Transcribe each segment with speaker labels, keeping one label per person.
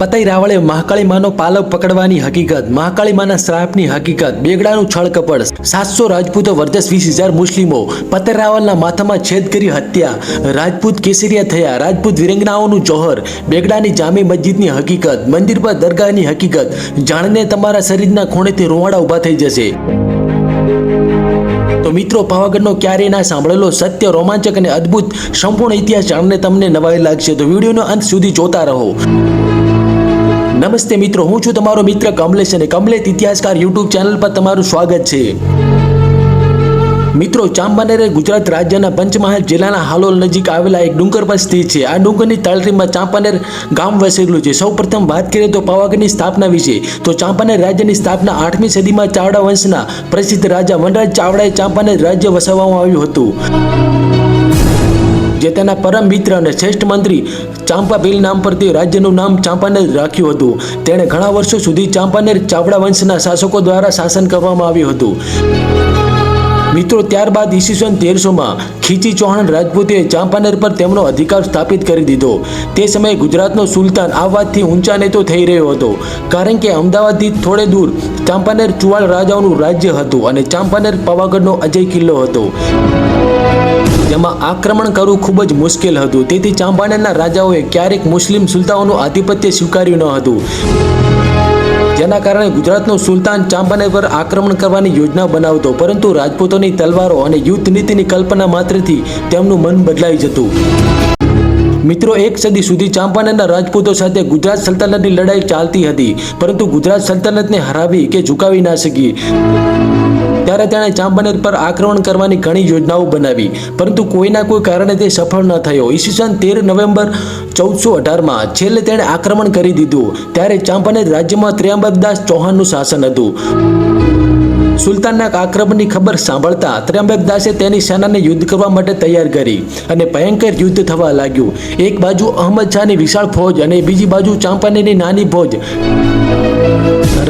Speaker 1: પતઈ રાવળે મહાકાળી માનો પાલવ પકડવાની હકીકત. મહાકાળી માના શ્રાપની હકીકત. બેગડાનું છળ કપડ સાતસો રાજપૂતો વર્ચસ વીસ હજાર મુસ્લિમો પતઈ રાવળના માથામાં છેદ કરી હત્યા. રાજપૂત કેસરિયા થયા. રાજપૂત વિરંગનાઓનું જોહર. બેગડાની જામી મસ્જિદની હકીકત. મંદિર પર દરગાહની હકીકત. જાણને તમારા શરીરના ખૂણેથી રોવાડા ઊભા થઈ જશે. તો મિત્રો, પાવાગઢનો ક્યારેય ના સાંભળેલો સત્ય, રોમાંચક અને અદ્ભુત સંપૂર્ણ ઇતિહાસ જાણને તમને નવાઈ લાગશે. તો વિડીયોનો અંત સુધી જોતા રહો. નમસ્તે મિત્રો, હું છું તમારો મિત્ર કમલેશ અને કમલેશ ઇતિહાસકાર યુટ્યુબ ચેનલ પર તમારું સ્વાગત છે. મિત્રો, ચાંપાનેર ગુજરાત રાજ્યના પંચમહાલ જિલ્લાના હાલોલ નજીક આવેલા એક ડુંગર પર સ્થિત છે. આ ડુંગરની તળેટીમાં ચાંપાનેર ગામ વસેલું છે. સૌ પ્રથમ વાત કરીએ તો પાવાગઢની સ્થાપના વિશે. તો ચાંપાનેર રાજ્યની સ્થાપના આઠમી સદીમાં ચાવડા વંશના પ્રસિદ્ધ રાજા વનરાજ ચાવડાએ ચાંપાનેર રાજ્ય વસાવવામાં આવ્યું હતું. જે તેના પરમ મિત્ર અને શ્રેષ્ઠ મંત્રી ચાંપા ભીલ નામ પરથી રાજ્યનું નામ ચાંપાનેર રાખ્યું હતું. તેણે ઘણા વર્ષો સુધી ચાંપાનેર ચાવડા વંશના શાસકો દ્વારા શાસન કરવામાં આવ્યું હતું. મિત્રો, ત્યારબાદ ઈસવીસન તેરસોમાં ખીચી ચૌહાણ રાજપૂતે ચાંપાનેર પર તેમનો અધિકાર સ્થાપિત કરી દીધો. તે સમયે ગુજરાતનો સુલતાન આ વાતથી ઊંચા નેતો થઈ રહ્યો હતો. કારણ કે અમદાવાદથી થોડે દૂર ચાંપાનેર ચુવાળ રાજાઓનું રાજ્ય હતું અને ચાંપાનેર પાવાગઢનો અજય કિલ્લો હતો. જેમાં આક્રમણ કરવું ખૂબ જ મુશ્કેલ હતું. તેથી ચાંપાનેરના રાજાઓએ ક્યારેક મુસ્લિમ સુલતાઓનું આધિપત્ય સ્વીકાર્યું ન હતું. જેના કારણે ગુજરાતનો સુલતાન ચાંપાનેર પર આક્રમણ કરવાની યોજના બનાવતો, પરંતુ રાજપૂતોની તલવારો અને યુદ્ધ નીતિની કલ્પના માત્રથી તેમનું મન બદલાઈ જતું. મિત્રો, એક સદી સુધી ચાંપાનેરના રાજપૂતો સાથે ગુજરાત સલ્તનતની લડાઈ ચાલતી હતી, પરંતુ ગુજરાત સલ્તનતને હરાવી કે ઝુકાવી ના શકી. ત્યારે તેણે ચાંપાનેર પર આક્રમણ કરવાની ઘણી યોજનાઓ બનાવી, પરંતુ કોઈના કોઈ કારણે તે સફળ ન થયો. ઈસવીસન તેર નવેમ્બર ચૌદસો અઢારમાં છેલ્લે તેણે આક્રમણ કરી દીધું, ત્યારે ચાંપાનેર રાજ્યમાં ત્ર્યંબકદાસ ચૌહાણનું શાસન હતું. સુલતાનના આક્રમણની ખબર સાંભળતા ત્ર્યંબકદાસે તેની સેનાને યુદ્ધ કરવા માટે તૈયાર કરી અને ભયંકર યુદ્ધ થવા લાગ્યું. એક બાજુ અહમદ શાહની વિશાળ ફૌજ અને બીજી બાજુ ચાંપાનેરની નાની ફોજ.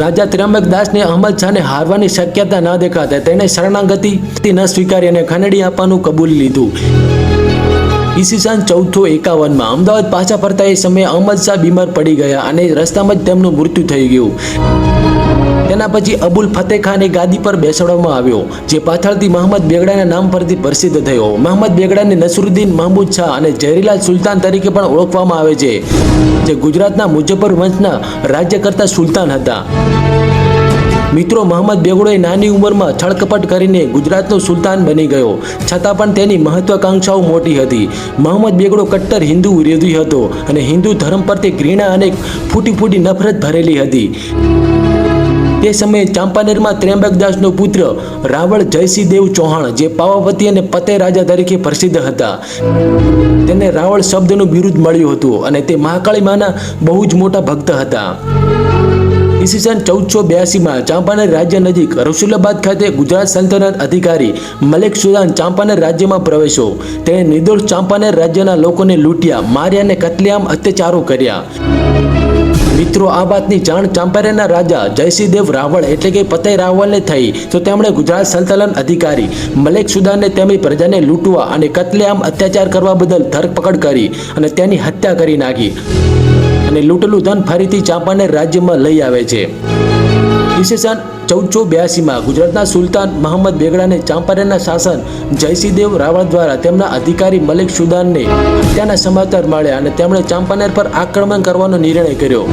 Speaker 1: રાજા ત્ર્યંબકદાસને અહમદ શાહને હારવાની શક્યતા ન દેખાતા તેણે શરણાગતિ ન સ્વીકારી અને ખંડણી આપવાનું કબૂલી લીધું. ઈસવીસન ચૌદસો એકાવનમાં અમદાવાદ પાછા ફરતા એ સમયે અહમદ શાહ બીમાર પડી ગયા અને રસ્તામાં જ તેમનું મૃત્યુ થઈ ગયું. તેના પછી અબુલ ફતેહ ખાને ગાદી પર બેસાડવામાં આવ્યો, જે પાછળથી મહંમદ બેગડાના નામ પરથી પ્રસિદ્ધ થયો. મહંમદ બેગડાને નસરુદ્દીન મહમૂદ શાહ અને જહેરીલાલ સુલતાન તરીકે પણ ઓળખવામાં આવે છે, જે ગુજરાતના મુજફ્ફર વંશના રાજ્ય કરતા સુલતાન હતા. મિત્રો મહંમદ બેગડોએ નાની ઉંમરમાં છળકપટ કરીને ગુજરાતનો સુલતાન બની ગયો. છતાં પણ તેની મહત્વાકાંક્ષાઓ મોટી હતી. મહંમદ બેગડો કટ્ટર હિન્દુ વિરોધી હતો અને હિન્દુ ધર્મ પરથી ઘૃણા અને ફૂટી ફૂટી નફરત ભરેલી હતી. તે સમયે ચાંપાનેરમાં ત્રેંબકદાસનો પુત્ર રાવળ જયસિંહ દેવ ચૌહાણ, જે પાવાપતિ અને પતે રાજા તરીકે પ્રસિદ્ધ હતા. તેને રાવળ શબ્દનું બિરુદ મળ્યું હતું અને તે મહાકાળી માના બહુ જ મોટા ભક્ત હતા. ઈસવીસન ચૌદસો બ્યાસીમાં ચાંપાનેર રાજ્ય નજીક રસુલાબાદ ખાતે ગુજરાત સલ્તનત અધિકારી મલેક સુદાન ચાંપાનેર રાજ્યમાં પ્રવેશ્યો. તેણે નિર્દોષ ચાંપાનેર રાજ્યના લોકોને લૂંટ્યા, માર્યા અને કતલેઆમ અત્યાચારો કર્યા. મિત્રો, આ વાતની જાણ ચાંપાનેરના રાજા જયસિંહદેવ રાવળ એટલે કે પતય રાવળને થઈ, તો તેમણે ગુજરાત સલ્તનત અધિકારી મલેક સુદાનને તેમની પ્રજાને લૂંટવા અને કતલેઆમ અત્યાચાર કરવા બદલ ધરપકડ કરી અને તેની હત્યા કરી નાખી. અને લૂંટેલું ધન ફરીથી ચાંપાનેર રાજ્યમાં લઈ આવે છે. ઈસવીસન ચૌદસો બ્યાસીમાં ગુજરાતના સુલતાન મહંમદ બેગડાને ચાંપાનેરના શાસન જયસિંહદેવ રાવળ દ્વારા તેમના અધિકારી મલિક સુદાનને હત્યાના સમાચાર મળ્યા અને તેમણે ચાંપાનેર પર આક્રમણ કરવાનો નિર્ણય કર્યો.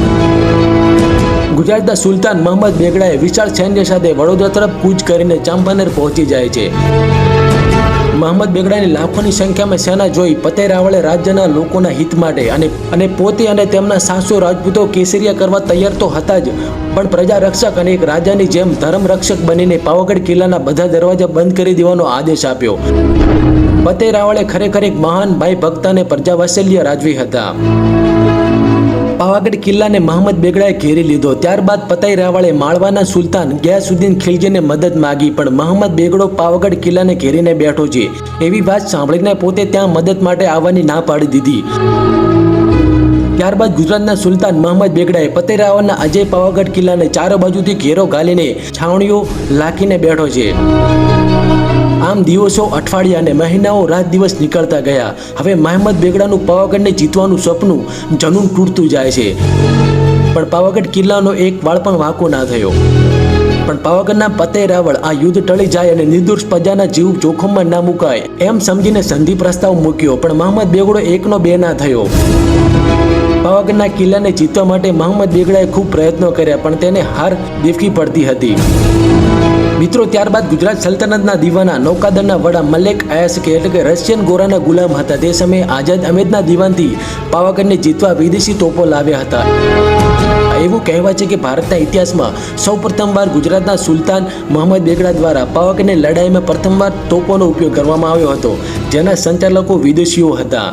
Speaker 1: ગુજરાતના સુલતાન મહંમદ બેગડાએ વિશાળ સૈન્ય સાથે વડોદરા તરફ કૂચ કરીને ચાંપાનેર પહોંચી જાય છે. મહંમદ બેગડાની લાખોની સંખ્યામાં સેના જોઈ પતે રાવળે રાજ્યના લોકોના હિત માટે અને અને પોતે અને તેમના સાસુ રાજપૂતો કેસરિયા કરવા તૈયાર તો હતા જ. પણ પ્રજા રક્ષક અને એક રાજાની જેમ ધર્મ રક્ષક બનીને પાવાગઢ કિલ્લાના બધા દરવાજા બંધ કરી દેવાનો આદેશ આપ્યો. પતે રાવળે ખરેખર એક મહાન ભાઈ ભક્ત અને પ્રજાવાત્સલ્ય રાજવી હતા. પાવાગઢ કિલ્લાને મહંમદ બેગડાએ ઘેરી લીધો. ત્યારબાદ પતાઈ રાવળે માળવાના સુલતાન ગયાસુદ્દીન ખિલજીને મદદ માગી, પણ મહંમદ બેગડો પાવાગઢ કિલ્લાને ઘેરીને બેઠો છે. એવી વાત સાંભળીને પોતે ત્યાં મદદ માટે આવવાની ના પાડી દીધી. ત્યારબાદ ગુજરાતના સુલતાન મહંમદ બેગડાએ પતે રાવળના અજય પાવાગઢ કિલ્લાને ચારો બાજુથી ઘેરો ઘાલીને છાવણીઓ લાખીને બેઠો છે. આમ દિવસો, અઠવાડિયા અને મહિનાઓ રાત દિવસ નીકળતા ગયા. હવે મહેમદ બેગડાનું પાવાગઢને જીતવાનું સપનું જનૂન તૂટતું જાય છે. પણ પાવાગઢ કિલ્લાનો એક વાળ પણ વાંકો ના થયો. પણ પાવાગઢના પતે રાવળ આ યુદ્ધ ટળી જાય અને નિર્દોષ પ્રજાના જીવ જોખમમાં ના મુકાય. એમ સમજીને સંધિ પ્રસ્તાવ મૂક્યો, પણ મહંમદ બેગડો એકનો બે ના થયો. પાવાગઢના કિલ્લાને જીતવા માટે મોહમ્મદ બેગડાએ ખૂબ પ્રયત્નો કર્યા, પણ તેને હાર દેખવી પડતી હતી. મિત્રો, ત્યારબાદ ગુજરાત સલ્તનતના દીવાના, નૌકાદળના વડા મલેક આયાસકે એટલે કે રશિયન ગોરાના ગુલામ હતા. તે સમયે આઝાદ અમેદના દીવાનથી પાવાગઢને જીતવા વિદેશી તોપો લાવ્યા હતા. એવું કહેવાય છે કે ભારતના ઇતિહાસમાં સૌ પ્રથમવાર ગુજરાતના સુલતાન મોહમ્મદ બેગડા દ્વારા પાવાગઢની લડાઈમાં પ્રથમવાર તોપોનો ઉપયોગ કરવામાં આવ્યો હતો, જેના સંચાલકો વિદેશીઓ હતા.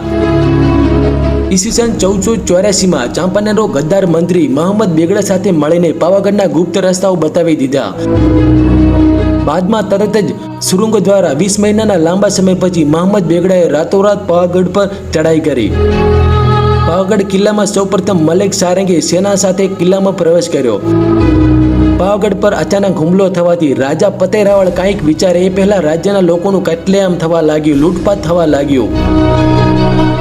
Speaker 1: ઈસવીસન ચૌદસો ચોર્યાસીમાં ચાંપાનેરનો ગદ્દાર મંત્રી મોહમ્મદ બેગડા સાથે મળીને પાવાગઢના ગુપ્ત રસ્તાઓ બતાવી દીધા. બાદમાં તરત જ સુરંગો દ્વારા વીસ મહિનાના લાંબા સમય પછી મોહમ્મદ બેગડાએ રાતોરાત પાવાગઢ પર ચડાઈ કરી. પાવાગઢ કિલ્લામાં સૌપ્રથમ મલેક સારંગે સેના સાથે કિલ્લામાં પ્રવેશ કર્યો. પાવાગઢ પર અચાનક હુમલો થવાથી રાજા ફતેરાવળ કાંઈક વિચારે એ પહેલા રાજ્યના લોકોનું કટલેઆમ થવા લાગ્યું, લૂંટપાટ થવા લાગ્યું.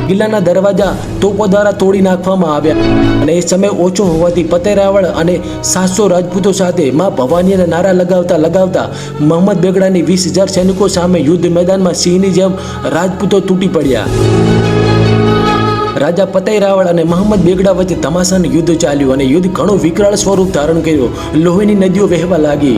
Speaker 1: કિલ્લાના દરવાજા તોપો દ્વારા તોડી નાખવામાં આવ્યા અને એ સમય ઓછો હોવાથી ફતેહ રાવળ અને સાતસો રાજપૂતો સાથે મા ભવાનીના નારા લગાવતા લગાવતા મોહમ્મદ બેગડાની વીસ હજાર સૈનિકો સામે યુદ્ધ મેદાનમાં સિંહની જેમ રાજપૂતો તૂટી પડ્યા. રાજા ફતેહ રાવળ અને મહંમદ બેગડા વચ્ચે તમાશાનું યુદ્ધ ચાલ્યું અને યુદ્ધ ઘણું વિકરાળ સ્વરૂપ ધારણ કર્યું. લોહીની નદીઓ વહેવા લાગી.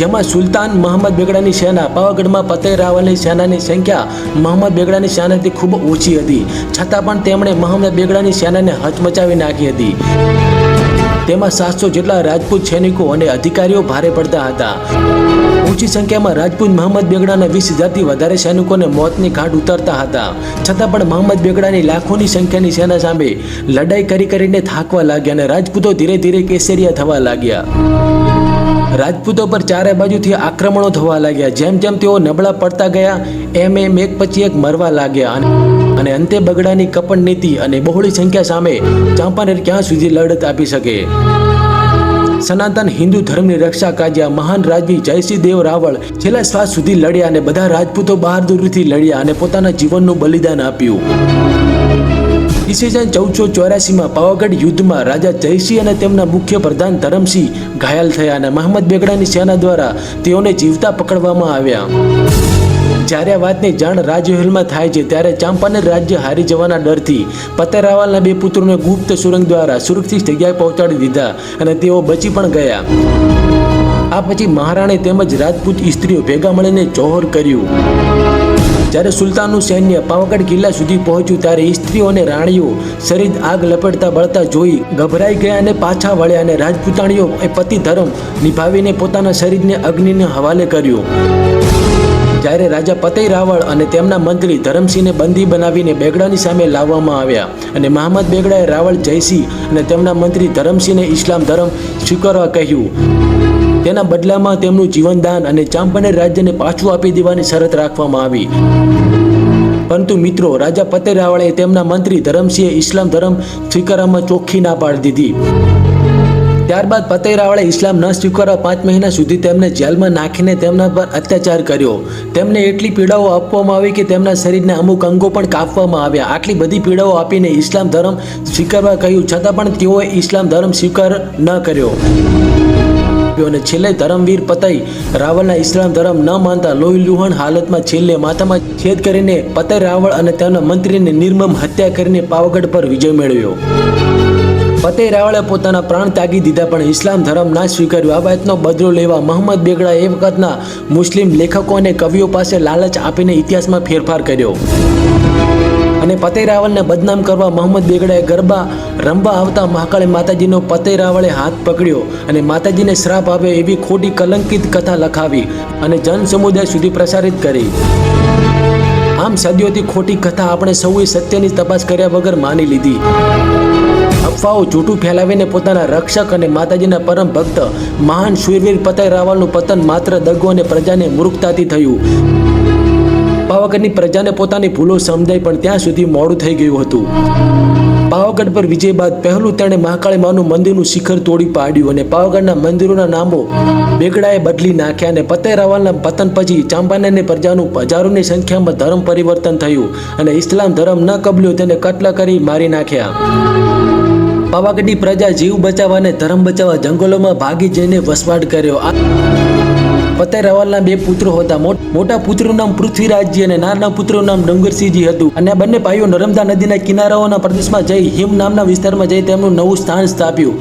Speaker 1: જેમાં સુલતાન મોહમ્મદ બેગડાની સેના પાવાગઢમાં ફતેહ રાવલની સેનાની સંખ્યા મોહમ્મદ બેગડાની સેનાથી ખૂબ ઓછી હતી. છતાં પણ તેમણે મોહમ્મદ બેગડાની સેનાને હચમચાવી નાખી હતી. તેમાં સાતસો જેટલા રાજપૂત સૈનિકો અને અધિકારીઓ ભારે પડતા હતા. ઊંચી સંખ્યામાં રાજપૂત મોહમ્મદ બેગડાના વીસ હજારથી વધારે સૈનિકોને મોતની ઘાટ ઉતરતા હતા. છતાં પણ મોહમ્મદ બેગડાની લાખોની સંખ્યાની સેના સામે લડાઈ કરી કરીને થાકવા લાગ્યા અને રાજપૂતો ધીરે ધીરે કેસરિયા થવા લાગ્યા. રાજપૂતો પર ચારે બાજુથી આક્રમણો થવા લાગ્યા. જેમ જેમ તેઓ નબળા પડતા ગયા, એમ એમ એક પછી એક મરવા લાગ્યા. અને અંતે બગડાની કપટ નીતિ અને બહોળી સંખ્યા સામે ચાંપાનેર ક્યાં સુધી લડત આપી શકે? સનાતન હિન્દુ ધર્મની રક્ષા કાજ્યા મહાન રાજવી જયસિંહ દેવ રાવળ છેલ્લા શ્વાસ સુધી લડ્યા અને બધા રાજપૂતો બહાદુરીથી લડ્યા અને પોતાના જીવનનું બલિદાન આપ્યું. ઈસવીસન ચૌદસો ચોરાસીમાં પાવાગઢ યુદ્ધમાં રાજા જયસિંહ અને તેમના મુખ્ય પ્રધાન ધરમસિંહ ઘાયલ થયા અને મહંમદ બેગડાની સેના દ્વારા તેઓને જીવતા પકડવામાં આવ્યા. જ્યારે આ વાતની જાણ રાજમહેલમાં થાય છે, ત્યારે ચાંપાનેર રાજ્ય હારી જવાના ડરથી પતેરાવાલના બે પુત્રોને ગુપ્ત સુરંગ દ્વારા સુરક્ષિત જગ્યાએ પહોંચાડી દીધા અને તેઓ બચી પણ ગયા. આ પછી મહારાણી તેમજ રાજપૂત સ્ત્રીઓ ભેગા મળીને જોહર કર્યું. જ્યારે સુલતાનનું સૈન્ય પાવાગઢ કિલ્લા સુધી પહોંચ્યું ત્યારે સ્ત્રીઓ અને રાણીઓ શરીર આગ લપેટતા બળતા જોઈ ગભરાઈ ગયા અને પાછા વળ્યા અને રાજપૂતાણીઓ એ પતિ ધર્મ નિભાવીને પોતાના શરીરને અગ્નિને હવાલે કર્યું. જ્યારે રાજા ફતેહ રાવળ અને તેમના મંત્રી ધરમસિંહને બંદી બનાવીને બેગડાની સામે લાવવામાં આવ્યા અને મહંમદ બેગડાએ રાવળ જયસિંહ અને તેમના મંત્રી ધરમસિંહને ઇસ્લામ ધર્મ સ્વીકારવા કહ્યું. તેના બદલામાં તેમનું જીવનદાન અને ચાંપાનેર રાજ્યને પાછું આપી દેવાની શરત રાખવામાં આવી. પરંતુ મિત્રો, રાજા ફતેહ રાવળે તેમના મંત્રી ધરમસિંહે ઇસ્લામ ધર્મ સ્વીકારવામાં ચોખ્ખી ના પાડી દીધી. ત્યારબાદ ફતેહ રાવળે ઇસ્લામ ન સ્વીકારવા પાંચ મહિના સુધી તેમને જેલમાં નાખીને તેમના પર અત્યાચાર કર્યો. તેમને એટલી પીડાઓ આપવામાં આવી કે તેમના શરીરના અમુક અંગો પણ કાપવામાં આવ્યા. આટલી બધી પીડાઓ આપીને ઇસ્લામ ધર્મ સ્વીકારવા કહ્યું. છતાં પણ તેઓએ ઇસ્લામ ધર્મ સ્વીકાર ન કર્યો. અને છેલ્લે ધર્મવીર પતઈ રાવળના ઇસ્લામ ધર્મ ન માનતા લોહી લુહાણ હાલતમાં છેલ્લે માથામાં છેદ કરીને પતઈ રાવળ અને તેમના મંત્રીને નિર્મમ હત્યા કરીને પાવાગઢ પર વિજય મેળવ્યો. ફતેહ રાવળે પોતાના પ્રાણ ત્યાગી દીધા પણ ઇસ્લામ ધર્મ ના સ્વીકાર્યો. આ વાતનો બદલો લેવા મોહમ્મદ બેગડા એ વખતના મુસ્લિમ લેખકો અને કવિઓ પાસે લાલચ આપીને ઇતિહાસમાં ફેરફાર કર્યો. અને ફતેહ રાવલને બદનામ કરવા મોહમ્મદ બેગડાએ ગરબા રમવા આવતા મહાકાળી માતાજીનો ફતેહ રાવળે હાથ પકડ્યો અને માતાજીને શ્રાપ આપ્યો એવી ખોટી કલંકિત કથા લખાવી અને જન સમુદાય સુધી પ્રસારિત કરી. આમ સદીઓથી ખોટી કથા આપણે સૌએ સત્યની તપાસ કર્યા વગર માની લીધી. અફવાઓ જૂઠું ફેલાવીને પોતાના રક્ષક અને માતાજીના પરમ ભક્ત, મહાન શૂરવીર ફતેહ રાવલનું પતન માત્ર દગો અને પ્રજાને મૂર્ખતાથી થયું. પાવાગઢની પ્રજાને પોતાની ભૂલો સમજાય પણ ત્યાં સુધી મોડું થઈ ગયું હતું. પાવાગઢ પર વિજય બાદ પહેલું તેણે મહાકાળી માનું મંદિરનું શિખર તોડી પાડ્યું અને પાવાગઢના મંદિરોના નામો બેગડાએ બદલી નાખ્યા અને પતે રાવલના પતન પછી ચાંપાનેરની પ્રજાનું હજારોની સંખ્યામાં ધર્મ પરિવર્તન થયું અને ઇસ્લામ ધર્મ ન કબલ્યો તેને કત્લ કરી મારી નાખ્યા. પાવાગઢની પ્રજા જીવ બચાવવા અને ધર્મ બચાવવા જંગલોમાં ભાગી જઈને વસવાટ કર્યો. આ પતે રવાલના બે પુત્રો હતા. મોટા પુત્રનું નામ પૃથ્વીરાજજી અને નાના પુત્રનું નામ ડુંગરસિંહજી હતું. અને બંને ભાઈઓ નર્મદા નદીના કિનારાઓના પ્રદેશમાં જઈ હિમ નામના વિસ્તારમાં જઈ તેમનું નવું સ્થાન સ્થાપ્યું.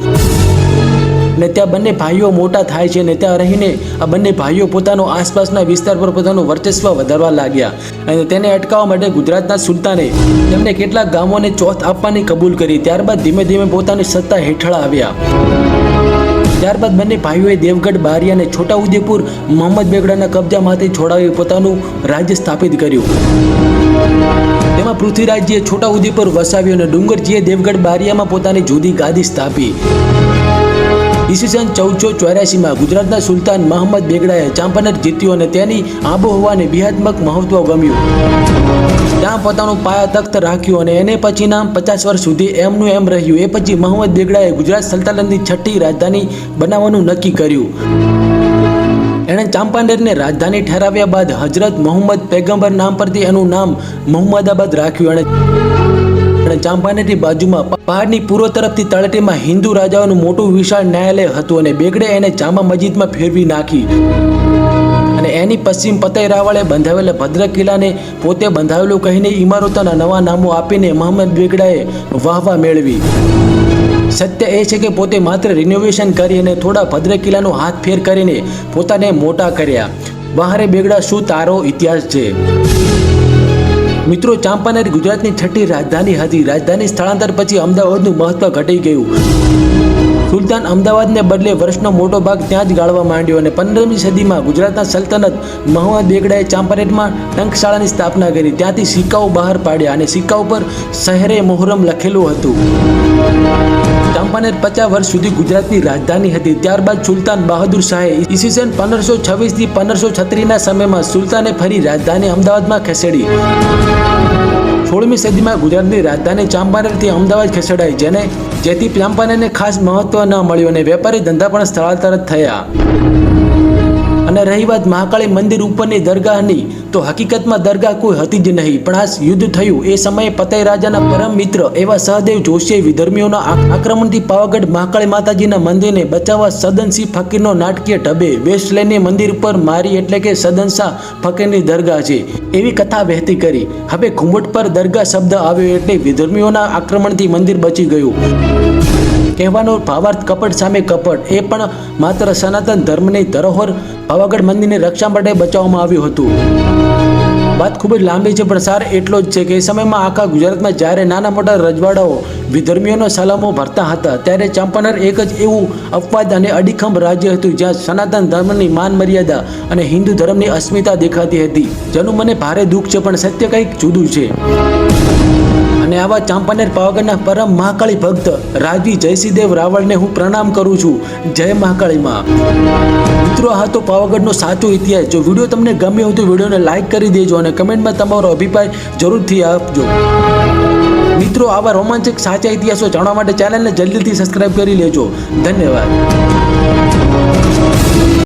Speaker 1: ને ત્યાં બંને ભાઈઓ મોટા થાય છે ને ત્યાં રહીને આ બંને ભાઈઓ પોતાનો આસપાસના વિસ્તાર પર પોતાનું વર્ચસ્વ વધારવા લાગ્યા. અને તેને અટકાવવા માટે ગુજરાતના સુલતાને તેમને કેટલાક ગામોને ચોથ આપવાની કબૂલ કરી. ત્યારબાદ ધીમે ધીમે પોતાની સત્તા હેઠળ આવ્યા. ત્યારબાદ બંને ભાઈઓએ દેવગઢ, બારી અને છોટા ઉદેપુર મોહમ્મદ બેગડાના કબજામાંથી છોડાવી પોતાનું રાજ્ય સ્થાપિત કર્યું. તેમાં પૃથ્વીરાજજીએ છોટા ઉદેપુર વસાવ્યું અને ડુંગરજીએ દેવગઢ, બારિયામાં પોતાની જુદી ગાદી સ્થાપી. ઈસવીસન ચૌદસો ચોર્યાસીમાં ગુજરાતના સુલતાન મહંમદ બેગડાએ ચાંપાનેર જીત્યું અને તેની આબોહવાને બિહાત્મક મહત્વ ગમ્યું. ત્યાં પોતાનું પાયા તખ્ત રાખ્યું અને એને પછીના પચાસ વર્ષ સુધી એમનું એમ રહ્યું. એ પછી મોહમ્મદ બેગડાએ ગુજરાત સલ્તનતની છઠ્ઠી રાજધાની બનાવવાનું નક્કી કર્યું. એણે ચાંપાનેરને રાજધાની ઠેરાવ્યા બાદ હજરત મોહમ્મદ પેગમ્બર નામ પરથી એનું નામ મોહમ્મદાબાદ રાખ્યું. અને અને ચાંપાનેરની બાજુમાં પહાડની પૂર્વ તરફથી તળેટીમાં હિન્દુ રાજાઓનું મોટું વિશાળ ન્યાયાલય હતું અને બેગડે એને જામા મસ્જિદમાં ફેરવી નાખી. અને એની પશ્ચિમ પતઈ રાવળે બંધાવેલા ભદ્ર કિલ્લાને પોતે બંધાવેલું કહીને ઇમારતોના નવા નામો આપીને મોહમ્મદ બેગડાએ વાહવા મેળવી. સત્ય એ છે કે પોતે માત્ર રિનોવેશન કરી અને થોડા ભદ્ર કિલ્લાનો હાથ ફેર કરીને પોતાને મોટા કર્યા. બહારે બેગડા શું તારો ઇતિહાસ છે? મિત્રો ચાંપાનેર ગુજરાતની છઠ્ઠી રાજધાની હતી. રાજધાની સ્થળાંતર પછી અમદાવાદનું મહત્વ ઘટી ગયું. સુલતાન અમદાવાદને બદલે વર્ષનો મોટો ભાગ ત્યાં જ ગાળવા માંડ્યો અને પંદરમી સદીમાં ગુજરાતના સલ્તનત મોહમ્મદ બેગડાએ ચાંપાનેરમાં ટંકશાળાની સ્થાપના કરી. ત્યાંથી સિક્કાઓ બહાર પાડ્યા અને સિક્કા ઉપર શહેરે મોહરમ લખેલું હતું. ચાંપાનેર પચાસ વર્ષ સુધી ગુજરાતની રાજધાની હતી. ત્યારબાદ સુલતાન બહાદુર શાહે ઈસવીસન પંદરસો છવ્વીસથી પંદરસો છત્રીસના સમયમાં સુલતાને ફરી રાજધાની અમદાવાદમાં ખસેડી. સોળમી સદીમાં ગુજરાતની રાજધાની ચાંપાનેરથી અમદાવાદ ખસેડાઈ, જેને જેથી ચાંપાનેરને ખાસ મહત્વ ન મળ્યું અને વેપારી ધંધા પણ સ્થળાંતર થયા. અને રહી વાત મહાકાળી મંદિર ઉપરની દરગાહની, તો હકીકતમાં દરગાહ કોઈ હતી જ નહીં. પણ આ યુદ્ધ થયું. એ સમયે પતઈ રાજાના પરમ મિત્ર એવા સહદેવ જોશીએ વિધર્મીઓના આક્રમણથી પાવાગઢ મહાકાળી માતાજીના મંદિરને બચાવવા સદનસિંહ ફકીરનો નાટકીય ઢબે વેસ્ટ લેનની મંદિર ઉપર મારી એટલે કે સદનશાહ ફકીરની દરગાહ છે. એવી કથા વહેતી કરી. હવે ઘુંવટ પર દરગાહ શબ્દ આવ્યો એટલે વિધર્મીઓના આક્રમણથી મંદિર બચી ગયું. કહેવાનો ભાવાર્થ કપટ સામે કપટ, એ પણ માત્ર સનાતન ધર્મની ધરોહર પાવાગઢ મંદિરની રક્ષા માટે બચાવવામાં આવ્યું હતું. વાત ખૂબ જ લાંબી છે, પણ સાર એટલો જ છે કે એ સમયમાં આખા ગુજરાતમાં જ્યારે નાના મોટા રજવાડાઓ, વિધર્મીઓનો સલામો ભરતા હતા, ત્યારે ચાંપાનેર એક જ એવું અપવાદ અને અડીખમ રાજ્ય હતું જ્યાં સનાતન ધર્મની માન મર્યાદા અને હિન્દુ ધર્મની અસ્મિતા દેખાતી હતી. જેનું મને ભારે દુઃખ છે, પણ સત્ય કંઈક જુદું છે. અને આવા ચાંપાનેર પાવાગઢના પરમ મહાકાળી ભક્ત રાજવી જયસિંહદેવ રાવળને હું પ્રણામ કરું છું. જય મહાકાળીમાં. મિત્રો, આ તો પાવાગઢનો સાચો ઇતિહાસ. જો વીડિયો તમને ગમ્યો હોય તો વિડીયોને લાઇક કરી દેજો અને કમેન્ટમાં તમારો અભિપ્રાય જરૂરથી આપજો. મિત્રો, આવા રોમાંચક સાચા ઇતિહાસો જાણવા માટે ચેનલને જલ્દીથી સબસ્ક્રાઇબ કરી લેજો. ધન્યવાદ.